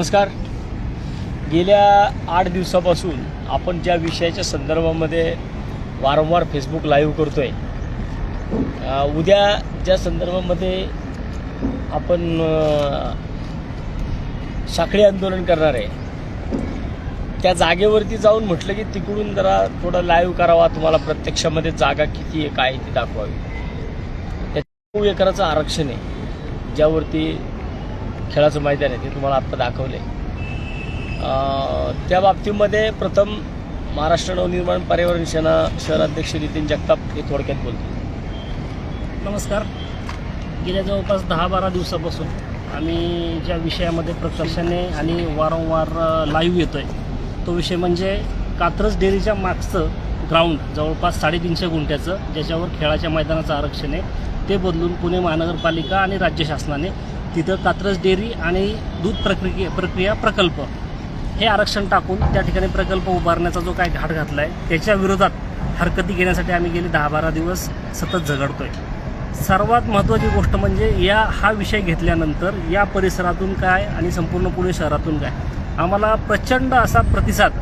नमस्कार. गेल्या आठ दिवसापासून आपण ज्या विषयाच्या संदर्भामध्ये वारंवार फेसबुक लाईव्ह करतो आहे उद्या ज्या संदर्भामध्ये आपण साखळी आंदोलन करणार आहे त्या जागेवरती जाऊन म्हटलं की तिकडून जरा थोडा लाईव्ह करावा तुम्हाला प्रत्यक्षामध्ये जागा किती आहे काय आहे ती दाखवावी. त्याच्या नऊ एकराचं आरक्षण आहे ज्यावरती खेळाचं मैदान आहे ते तुम्हाला आत्ता दाखवलं आहे त्या बाबतीमध्ये प्रथम महाराष्ट्र नवनिर्माण पर्यावरण सेना शहराध्यक्ष नितीन जगताप हे थोडक्यात बोलतो नमस्कार. गेल्या जवळपास दहा बारा दिवसापासून आम्ही ज्या विषयामध्ये प्रकर्षाने आणि वारंवार लाईव्ह येतो आहे तो विषय म्हणजे कात्रज डेअरीच्या मागचं ग्राउंड जवळपास साडेतीनशे गुंठ्याचं ज्याच्यावर खेळाच्या मैदानाचं आरक्षण आहे ते बदलून पुणे महानगरपालिका आणि राज्य शासनाने तिथं कात्रज डेअरी आणि दूध प्रक्रिये प्रक्रिया प्रकल्प हे आरक्षण टाकून त्या ठिकाणी प्रकल्प उभारण्याचा जो काय घाट घातला आहे त्याच्या विरोधात हरकती घेण्यासाठी आम्ही गेली दहा बारा दिवस सतत झगडतोय. सर्वात महत्त्वाची गोष्ट म्हणजे या हा विषय घेतल्यानंतर या परिसरातून काय आणि संपूर्ण पुणे शहरातून काय? आम्हाला प्रचंड असा प्रतिसाद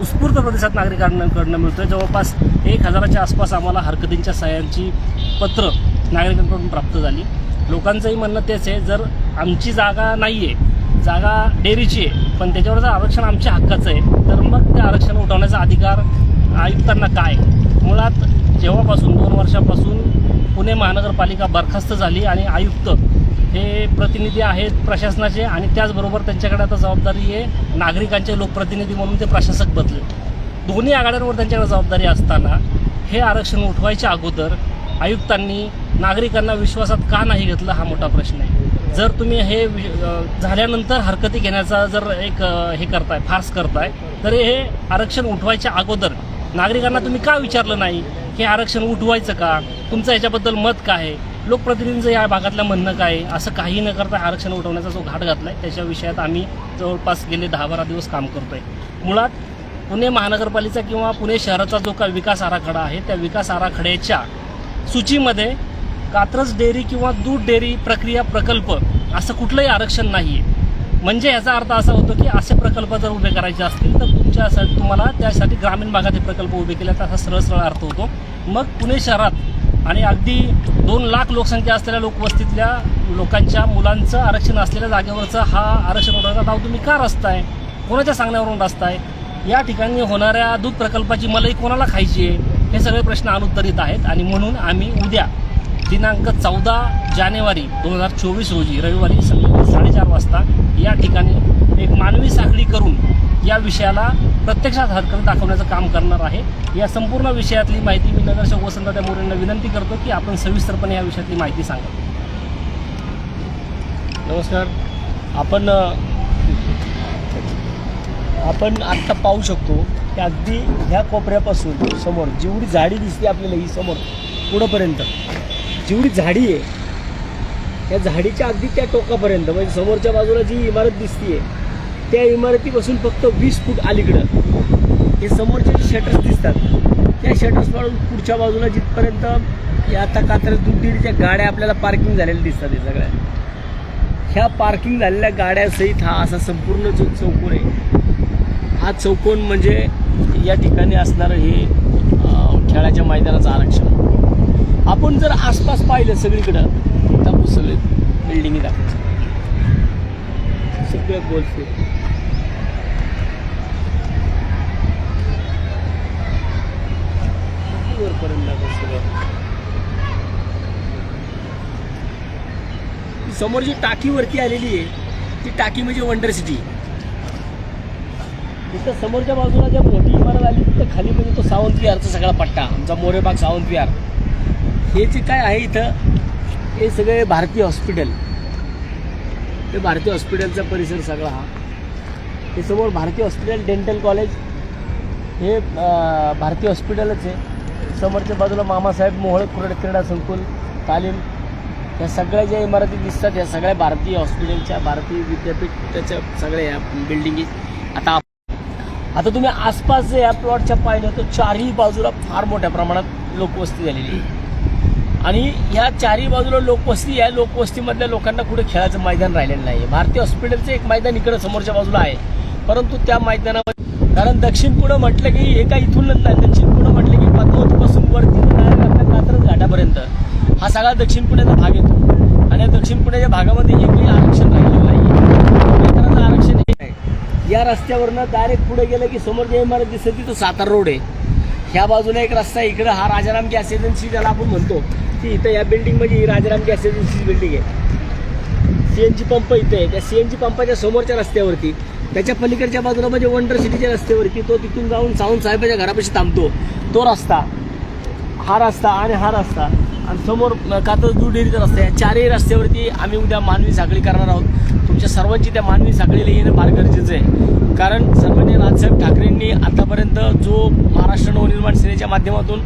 उत्स्फूर्त प्रतिसाद नागरिकांकडनं मिळतोय. जवळपास एक हजाराच्या आसपास आम्हाला हरकतींच्या सह्यांची पत्र नागरिकांकडून प्राप्त झाली. लोकांचंही म्हणणं तेच आहे जर आमची जागा नाही आहे जागा डेअरीची आहे पण त्याच्यावर जर आरक्षण आमच्या हक्काचं आहे तर मग ते आरक्षण उठवण्याचा अधिकार आयुक्तांना काय? मुळात जेव्हापासून दोन वर्षापासून पुणे महानगरपालिका बरखास्त झाली आणि आयुक्त हे प्रतिनिधी आहेत प्रशासनाचे आणि त्याचबरोबर त्यांच्याकडे आता जबाबदारी आहे नागरिकांचे लोकप्रतिनिधी म्हणून ते प्रशासक बदले. दोन्ही आघाड्यांवर त्यांच्याकडे जबाबदारी असताना हे आरक्षण उठवायच्या अगोदर आयुक्तांनी नागरिकांना विश्वासात का नाही घेतलं हा मोठा प्रश्न आहे? जर तुम्ही हे वि- झाल्यानंतर हरकती घेण्याचा जर एक हे करताय फास करताय तर हे आरक्षण उठवायच्या अगोदर नागरिकांना तुम्ही का विचारलं नाही? हे आरक्षण उठवायचं का? तुमचं याच्याबद्दल मत काय आहे? लोकप्रतिनिधींचं या भागातलं म्हणणं काय असं काही न करता आरक्षण उठवण्याचा जो घाट घातला आहे त्याच्या विषयात आम्ही जवळपास गेले दहा बारा दिवस काम करतोय. मुळात पुणे महानगरपालिका किंवा पुणे शहराचा जो काही विकास आराखडा आहे त्या विकास आराखड्याच्या सूचीमध्ये कात्रज डेअरी किंवा दूध डेअरी प्रक्रिया प्रकल्प असं कुठलंही आरक्षण नाही आहे म्हणजे याचा अर्थ असा होतो की असे प्रकल्प जर उभे करायचे असतील तर तुमच्यासाठी तुम्हाला त्यासाठी ग्रामीण भागात हे प्रकल्प उभे केल्याचा असा सरळ सरळ अर्थ होतो. मग पुणे शहरात आणि अगदी दोन लाख लोकसंख्या असलेल्या लोकवस्तीतल्या लोकांच्या मुलांचं आरक्षण असलेल्या जागेवरचं हा आरक्षण उठवण्याचा दाव तुम्ही का रचताय? कोणाच्या सांगण्यावरून रचताय? या ठिकाणी होणाऱ्या दूध प्रकल्पाची मलाई कोणाला खायची आहे? हे सगळे प्रश्न अनुत्तरित आहेत आणि म्हणून आम्ही उद्या दिनांक चौदा जानेवारी दोन हजार चोवीस रोजी रविवारी संध्याकाळी साडेचार वाजता या ठिकाणी एक मानवी साखळी करून या विषयाला प्रत्यक्षात हरकत दाखवण्याचं काम करणार आहे. या संपूर्ण विषयातली माहिती मी नगरसेवक वसंतदादा मोरेंना विनंती करतो की आपण सविस्तरपणे या विषयातली माहिती सांगा. नमस्कार. आपण आपण आत्ता पाहू शकतो की अगदी ह्या कोपऱ्यापासून समोर जेवढी झाडी दिसते आपल्याला ही समोर पुढंपर्यंत जेवढी झाडी आहे त्या झाडीच्या अगदी त्या टोकापर्यंत म्हणजे समोरच्या बाजूला जी इमारत दिसतीये त्या इमारतीपासून फक्त वीस फूट अलीकडं. हे समोरचे जे शटर्स दिसतात त्या शटर्स पाडून पुढच्या बाजूला जिथपर्यंत या आता कात्रज दूध गाड्या आपल्याला पार्किंग झालेल्या दिसतात हे सगळ्या. ह्या पार्किंग झालेल्या गाड्यासहित हा असा संपूर्ण जो चौकोन आहे हा चौकोन म्हणजे या ठिकाणी असणारं हे खेळाच्या मैदानाचं आरक्षण. आपण जर आसपास पाहिलं सगळीकडं तर सगळे बिल्डिंग दाखवायचं सगळं गोल्फ सगळं? समोर जी टाकी वरती आलेली आहे ती टाकी म्हणजे वंडर सिटी तिथं समोरच्या बाजूला ज्या मोठी इमारत आली तिथं खाली म्हणजे तो सावंत विहारचा सगळा पट्टा आमचा मोरेबाग सावंत विहार हे जे काय आहे इथं? हे सगळे भारतीय हॉस्पिटल. हे भारतीय हॉस्पिटलचा परिसर सगळा हा. हे समोर भारतीय हॉस्पिटल डेंटल कॉलेज. हे भारतीय हॉस्पिटलच आहे. समोरच्या बाजूला मामासाहेब मोहळ कुरड क्रीडा संकुल तालीम. या सगळ्या ज्या इमारती दिसतात या सगळ्या भारतीय हॉस्पिटलच्या भारतीय विद्यापीठाच्या सगळ्या ह्या बिल्डिंगी आता आता तुम्ही आसपास जे या प्लॉटच्या पाहिलं तर चारही बाजूला फार मोठ्या प्रमाणात लोकवस्ती झालेली आहे. आणि ह्या चारही बाजूला लोकवस्ती या लोकवस्तीमधल्या लोकांना कुठे खेळाचं मैदान राहिलेलं नाही भारतीय हॉस्पिटलचं एक मैदान इकडं समोरच्या बाजूला आहे. परंतु त्या मैदानामध्ये कारण दक्षिण पुढं म्हटलं की हे इथून इथूनच नाही दक्षिण पुढं म्हटलं की पातळपासून वरती आपल्या कात्रज घाटापर्यंत. हा सगळा दक्षिण पुण्याचा भाग येतो. आणि दक्षिण पुण्याच्या भागामध्ये एकही आरक्षण राहिलेलं नाही आरक्षण हे आहे. या रस्त्यावरनं डायरेक्ट पुढे गेलं की समोर जे इमारत दिसते ती सातारा रोड आहे. ह्या बाजूला एक रस्ता आहे. इकडं हा राजाराम गॅस एजन्सी ज्याला आपण म्हणतो ती इथं या बिल्डिंग म्हणजे ही राजाराम गॅस एजन्सीची बिल्डिंग आहे. सी एन जी पंप इथं आहे. त्या सी एन जी पंपाच्या समोरच्या रस्त्यावरती त्याच्या पलीकडच्या बाजूला म्हणजे वंडर सिटीच्या रस्त्यावरती तो तिथून जाऊन सावंत साहेबाच्या घरापाशी थांबतो. तो रस्ता हा रस्ता आणि हा रस्ता आणि समोर कातच दूर डेअरीचा रस्ता आहे चारही रस्त्यावरती आम्ही उद्या मानवी साखळी करणार आहोत. तुमच्या सर्वांची त्या मानवी साखळीला येणं फार गरजेचं आहे. कारण सन्मान्य राजसाहेब ठाकरेंनी आतापर्यंत जो महाराष्ट्र नवनिर्माण सेनेच्या माध्यमातून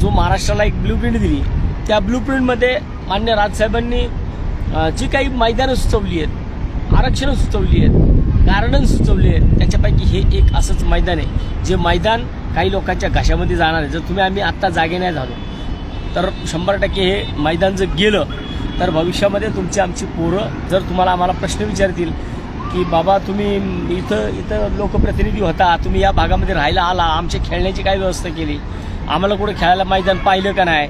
जो महाराष्ट्राला एक ब्लूप्रिंट दिली त्या ब्लूप्रिंटमध्ये मान्य राजसाहेबांनी जी काही मैदानं सुचवली आहेत आरक्षणं सुचवली आहेत गार्डन सुचवली आहेत त्याच्यापैकी हे एक असंच मैदान आहे. जे मैदान काही लोकांच्या घशामध्ये जाणार आहे. जर तुम्ही आम्ही आत्ता जागे नाही झालो तर शंभर टक्के हे मैदान जर गेलं तर भविष्यामध्ये तुमची आमची पोरं जर तुम्हाला आम्हाला प्रश्न विचारतील की बाबा तुम्ही इथं इथं लोकप्रतिनिधी होता तुम्ही या भागामध्ये राहायला आला आमच्या खेळण्याची काय व्यवस्था केली आम्हाला कुठे खेळायला मैदान पाहिलं का नाही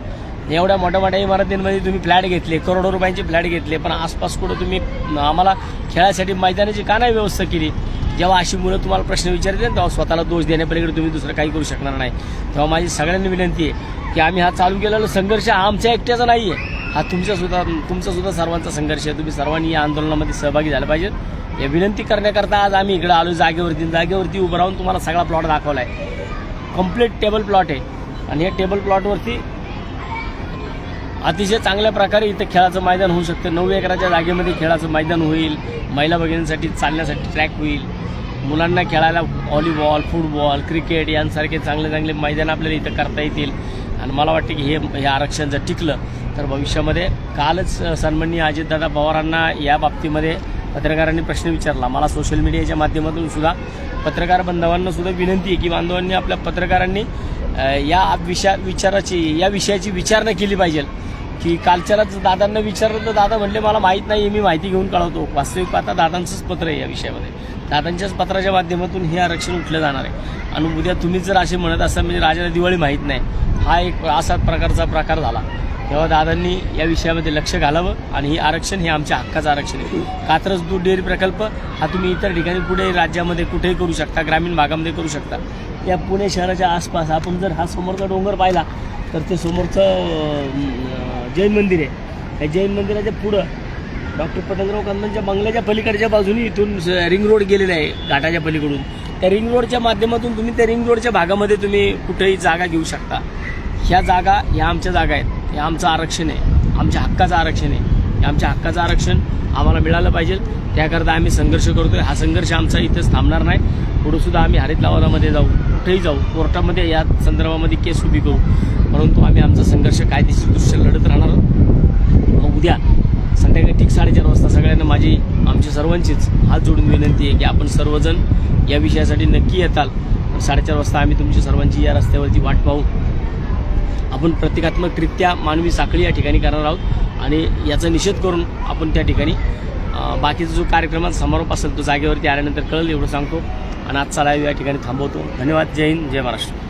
एवढ्या मोठ्या मोठ्या इमारतींमध्ये तुम्ही फ्लॅट घेतले करोडो रुपयांचे फ्लॅट घेतले पण आसपास कुठं तुम्ही आम्हाला खेळायसाठी मैदानाची का नाही व्यवस्था केली? जेव्हा अशी मुलं तुम्हाला प्रश्न विचारतील तेव्हा स्वतःला दोष देण्यापलीकडे तुम्ही दुसरं काही करू शकणार नाही. तेव्हा माझी सगळ्यांनी विनंती आहे की आम्ही हा चालू केलेला संघर्ष हा आमच्या एकट्याचा नाही आहे हा तुमच्या सुद्धा तुमचा सुद्धा सर्वांचा संघर्ष आहे. तुम्ही सर्वांनी या आंदोलनामध्ये सहभागी झाला पाहिजेत. या विनंती करण्याकरता आज आम्ही इकडं आलो जागेवरती. जागेवरती उभं राहून तुम्हाला सगळा प्लॉट दाखवला आहे कंप्लीट टेबल प्लॉट आहे. आणि या टेबल प्लॉटवरती अतिशय चांगल्या प्रकारे इथं खेळाचं मैदान होऊ शकतं. नऊ एकराच्या जागेमध्ये खेळाचं मैदान होईल. महिला भगिनींसाठी चालण्यासाठी ट्रॅक होईल. मुलांना खेळायला व्हॉलीबॉल फुटबॉल क्रिकेट यांसारखे चांगले चांगले मैदान आपल्याला इथं करता येतील. आणि मला वाटतं की हे हे आरक्षण जर टिकलं तर भविष्यामध्ये कालच सन्माननीय अजितदादा पवारांना या बाबतीमध्ये पत्रकारांनी प्रश्न विचारला. मला सोशल मीडियाच्या माध्यमातून सुद्धा पत्रकार बांधवांना सुद्धा विनंती आहे की बांधवांनी आपल्या पत्रकारांनी या विषया विचाराची या विषयाची विचारणा केली पाहिजे. की कालच्यालाच दादांना विचारलं तर दादा म्हणले मला माहीत नाही मी माहिती घेऊन कळवतो. वास्तविक पाहता दादांचंच पत्र आहे या विषयामध्ये. दादांच्याच पत्राच्या माध्यमातून हे आरक्षण उठलं जाणार आहे. आणि उद्या तुम्ही जर असे म्हणत असाल म्हणजे राजाला दिवाळी माहीत नाही हा एक असा प्रकारचा प्रकार झाला. तेव्हा दादांनी या विषयामध्ये लक्ष घालावं आणि हे आरक्षण हे आमच्या हक्काचं आरक्षण आहे. कात्रज दूध डेअरी प्रकल्प हा तुम्ही इतर ठिकाणी पुढे राज्यामध्ये कुठेही करू शकता ग्रामीण भागामध्ये करू शकता. या पुणे शहराच्या आसपास आपण जर हा समोरचा डोंगर पाहिला तर ते समोरचं जैन मंदिर आहे. या जैन मंदिराच्या पुढं डॉक्टर पतंगराव कंदांच्या बंगल्याच्या पलीकडच्या बाजूने इथून स- रिंग रोड गेलेला आहे घाटाच्या पलीकडून. त्या रिंग रोडच्या माध्यमातून तुम्ही त्या रिंग रोडच्या भागामध्ये तुम्ही कुठेही जागा घेऊ शकता. ह्या जागा ह्या आमच्या जागा आहेत. हे आमचं आरक्षण आहे. आमच्या हक्काचं आरक्षण आहे. हे आमच्या हक्काचं आरक्षण आम्हाला मिळालं पाहिजे. त्याकरता आम्ही संघर्ष करतोय. हा संघर्ष आमचा इथेच थांबणार नाही. पुढंसुद्धा आम्ही हरित लावादामध्ये जाऊ कुठेही जाऊ. कोर्टामध्ये या संदर्भामध्ये केस उभी करू. परंतु आम्ही आमचा संघर्ष कायदेशीर दृश्य लढत राहणार आहोत. मग उद्या संध्याकाळी ठीक साडेचार वाजता सगळ्यांना माझी आमची सर्वांचीच हात जोडून विनंती आहे की आपण सर्वजण या विषयासाठी नक्की येताल. साडेचार वाजता आम्ही तुमची सर्वांची या रस्त्यावरती वाट पाहू. आपण प्रतिकात्मकरित्या मानवी साखळी या ठिकाणी करणार आहोत आणि याचा निषेध करून आपण त्या ठिकाणी बाकीचा जो कार्यक्रमाचा समारोप असेल तो जागेवरती आल्यानंतर कळेल एवढं सांगतो. आणि आजचा लाईव्ह या ठिकाणी थांबवतो. धन्यवाद. जय हिंद. जय महाराष्ट्र.